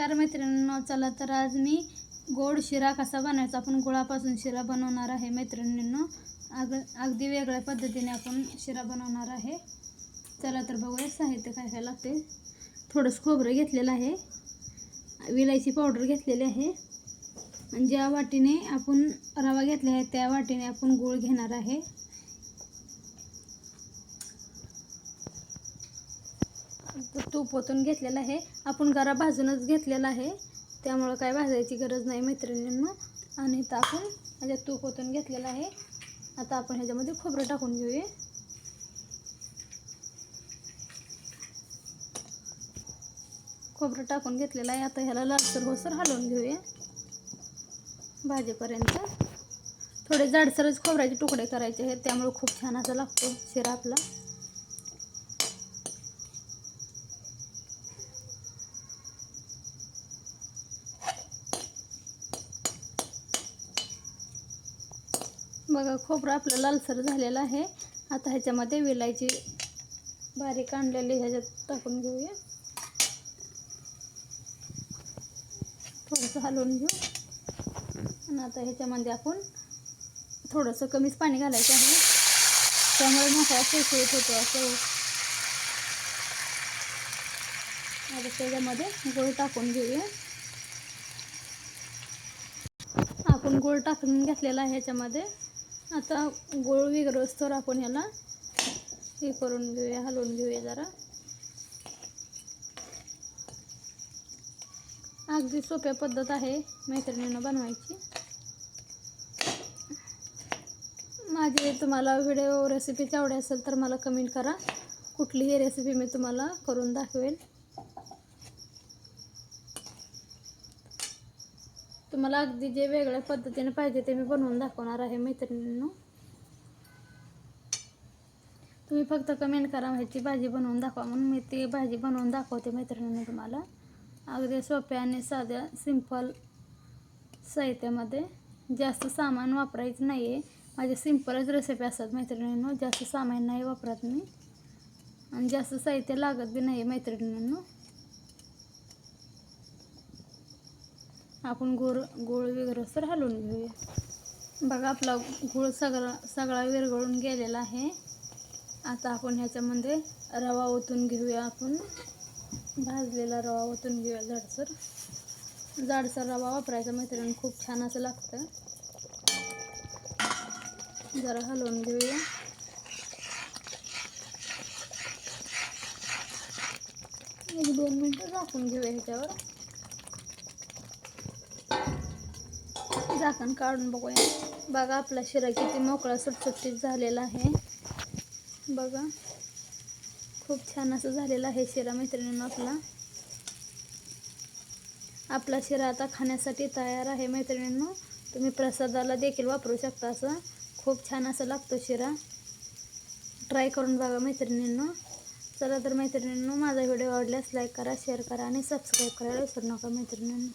नमस्कार मैत्रिणींनो चला तर आज मी गोड शिरा कसा बनायचा आपण गुळापासून शिरा बनवणार आहे मैत्रिणींनो. अग अगदी वेगळ्या पद्धतीने आपण शिरा बनवणार आहे. चला तर बघूया साहित्य काय काय लागते. थोडंसं खोबरं घेतलेलं आहे. विलायची पावडर घेतलेली आहे. आणि ज्या वाटीने आपण रवा घेतला आहे त्या वाटीने आपण गूळ घेणार आहे. तूप ओतून घेतलेलं आहे. आपण गरा भाजूनच घेतलेला आहे. त्यामुळं काय भाजायची गरज नाही मैत्रिणींना. आणि तर आपण ह्याच्यात तूप ओतून घेतलेलं आहे. आता आपण ह्याच्यामध्ये खोबरं टाकून घेऊया. खोबरं टाकून घेतलेलं आहे. आता ह्याला लालसर होसर हलवून घेऊया. भाजीपर्यंत. थोडे जाडसरच खोबऱ्याचे तुकडे करायचे आहेत. त्यामुळे खूप छान असा लागतो शिरा आपला. बघा खोबरं आपलं लालसर झालेलं आहे. आता ह्याच्यामध्ये विलायची बारीक आणलेली ह्याच्यात टाकून घेऊया. थोडंसं हलवून घेऊ. आणि आता ह्याच्यामध्ये आपण थोडंसं कमीच पाणी घालायचं आहे. त्यामुळे मोठा सुळसुळीत होतो असं. आता त्याच्यामध्ये गोळ टाकून घेऊया. आपण गूळ टाकून घेतलेला आहे ह्याच्यामध्ये. आता गूळ विगरस तर आपण ह्याला हे करून घेऊया हलवून घेऊया जरा. अगदी सोप्या पद्धत आहे मैत्रिणीनं बनवायची. माझी तुम्हाला व्हिडिओ रेसिपीच आवडे असेल तर मला कमेंट करा. कुठलीही रेसिपी मी तुम्हाला करून दाखवेल तुम्हाला अगदी जे वेगळ्या पद्धतीने पाहिजे ते मी बनवून दाखवणार आहे मैत्रिणींनो. तुम्ही फक्त कमेंट करा ह्याची भाजी बनवून दाखवा म्हणून मी ती भाजी बनवून दाखवते मैत्रिणींनी तुम्हाला. अगदी सोप्या आणि साध्या सिंपल साहित्यामध्ये. जास्त सामान वापरायचं नाही आहे माझे सिंपलच रेसिपी असतात मैत्रिणींनो. जास्त सामान नाही वापरत मी. आणि जास्त साहित्य लागत बी नाही मैत्रिणींनो. आपण गोर गोळ वगैरे तर हलवून घेऊया. बघा आपला गुळ सगळा सगळा विरघळून गेलेला आहे. आता आपण ह्याच्यामध्ये रवा ओतून घेऊया आपण. भाजलेला रवा ओतून घेऊया जाडसर. जाडसर रवा वापरायचा मैत्रिणी खूप छान असं लागतं. जरा हलवून घेऊया. एक दोन मिनटं झाकून घेऊया ह्याच्यावर. झाकण काढून बघूया. बघा आपला शिरा किती मोकळा सुटसुटीत झालेला आहे. बघा. खूप छान असं झालेलं आहे शिरा मैत्रिणीनं आपला. आपला शिरा आता खाण्यासाठी तयार आहे मैत्रिणींनो. तुम्ही प्रसादाला देखील वापरू शकता असं. खूप छान असं लागतो शिरा. ट्राय करून बघा मैत्रिणींनो. चला तर मैत्रिणींनो माझा व्हिडिओ आवडल्यास लाईक करा शेअर करा आणि सबस्क्राईब करायला विसरू नका मैत्रिणींनो.